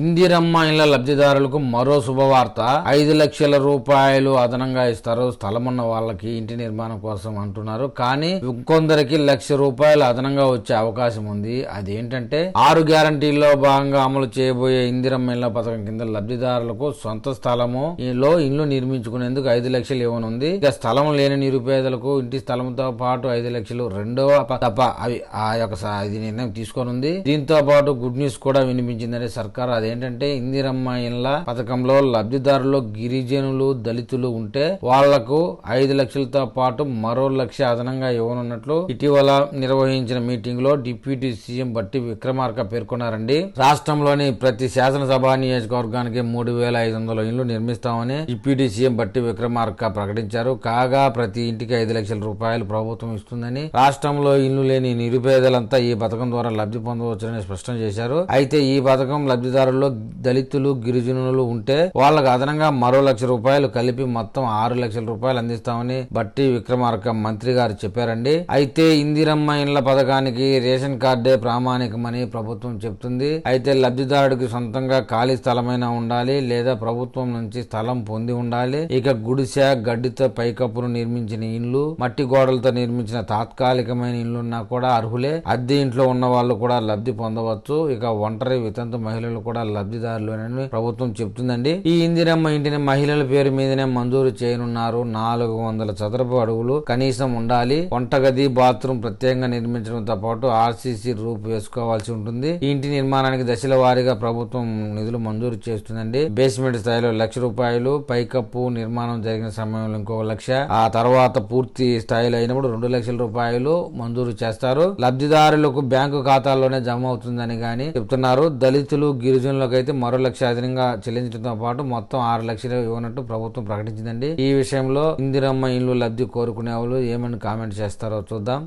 ఇందిరమ్మ ఇళ్ళ లబ్ధిదారులకు మరో శుభవార్త. ఐదు లక్షల రూపాయలు అదనంగా ఇస్తారు. స్థలం ఉన్న వాళ్ళకి ఇంటి నిర్మాణం కోసం అంటున్నారు. కానీ ఇంకొందరికి లక్ష రూపాయలు అదనంగా వచ్చే అవకాశం ఉంది. అదేంటంటే ఆరు గ్యారంటీల్లో భాగంగా అమలు చేయబోయే ఇందిరమ్మ ఇళ్ళ పథకం కింద లబ్ధిదారులకు సొంత స్థలము లో ఇల్లు నిర్మించుకునేందుకు ఐదు లక్షలు ఇవ్వనుంది. ఇక స్థలం లేని నిరుపేదలకు ఇంటి స్థలంతో పాటు ఐదు లక్షలు రెండవ తప్ప అవి ఆ యొక్క నిర్ణయం ఇది నిర్ణయం తీసుకోనుంది. దీంతో పాటు గుడ్ న్యూస్ కూడా వినిపించిందని సర్కార్ అదేంటంటే ఇందిరమ్మ ఇళ్ళ పథకంలో లబ్ధిదారులు గిరిజనులు దళితులు ఉంటే వాళ్ళకు ఐదు లక్షలతో పాటు మరో లక్ష అదనంగా ఇవ్వనున్నట్లు ఇటీవల నిర్వహించిన మీటింగ్లో డిప్యూటీ సీఎం బట్టి విక్రమార్క పేర్కొన్నారండి. రాష్ట్రంలోని ప్రతి శాసనసభ నియోజకవర్గానికి మూడు వేల ఐదు వందల ఇళ్ళు నిర్మిస్తామని డిప్యూటీ సీఎం బట్టి విక్రమార్క ప్రకటించారు. కాగా ప్రతి ఇంటికి ఐదు లక్షల రూపాయలు ప్రభుత్వం ఇస్తుందని రాష్ట్రంలో ఇల్లు లేని నిరుపేదలంతా ఈ పథకం ద్వారా లబ్ధి పొందవచ్చునని స్పష్టం చేశారు. అయితే ఈ పథకం వారిలో దళితులు గిరిజనులు ఉంటే వాళ్ళకు అదనంగా మరో లక్ష రూపాయలు కలిపి మొత్తం ఆరు లక్షల రూపాయలు అందిస్తామని బట్టి విక్రమార్క మంత్రి గారు చెప్పారండి. అయితే ఇందిరమ్మ ఇండ్ల పథకానికి రేషన్ కార్డే ప్రామాణికమని ప్రభుత్వం చెప్తుంది. అయితే లబ్ధిదారుడికి సొంతంగా ఖాళీ స్థలమైనా ఉండాలి లేదా ప్రభుత్వం నుంచి స్థలం పొంది ఉండాలి. ఇక గుడిసె గడ్డితో పైకప్పును నిర్మించిన ఇండ్లు మట్టి గోడలతో నిర్మించిన తాత్కాలికమైన ఇండ్లున్నా కూడా అర్హులే. అద్దె ఇంట్లో ఉన్న వాళ్ళు కూడా లబ్ధి పొందవచ్చు. ఇక ఒంటరి వితంతు మహిళలు కూడా లబ్ధిదారులు ప్రభుత్వం చెప్తుందండి. ఈ ఇందిరమ్మ ఇంటిని మహిళల పేరు మీదనే మంజూరు చేయనున్నారు. నాలుగు వందల చదరపు అడుగులు కనీసం ఉండాలి. వంటగది బాత్రూమ్ ప్రత్యేకంగా నిర్మించడంతో పాటు ఆర్సీసీ రూప్ వేసుకోవాల్సి ఉంటుంది. ఈ ఇంటి నిర్మాణానికి దశల వారీగా ప్రభుత్వం నిధులు మంజూరు చేస్తుందండి. బేస్మెంట్ స్థాయిలో లక్ష రూపాయలు పైకప్పు నిర్మాణం జరిగిన సమయంలో ఇంకో లక్ష. ఆ తర్వాత పూర్తి స్థాయిలో అయినప్పుడు రెండు లక్షల రూపాయలు మంజూరు చేస్తారు. లబ్ధిదారులకు బ్యాంకు ఖాతాల్లోనే జమ అవుతుందని గాని చెప్తున్నారు. దళితులు గిరిజనులకు అయితే మరో లక్ష అదనంగా చెల్లించడంతో పాటు మొత్తం ఆరు లక్షలు ఇవ్వనట్టు ప్రభుత్వం ప్రకటించిందండి. ఈ విషయంలో ఇందిరమ్మ ఇల్లు లబ్ధి కోరుకునే వాళ్ళు ఏమని కామెంట్ చేస్తారో చూద్దాం.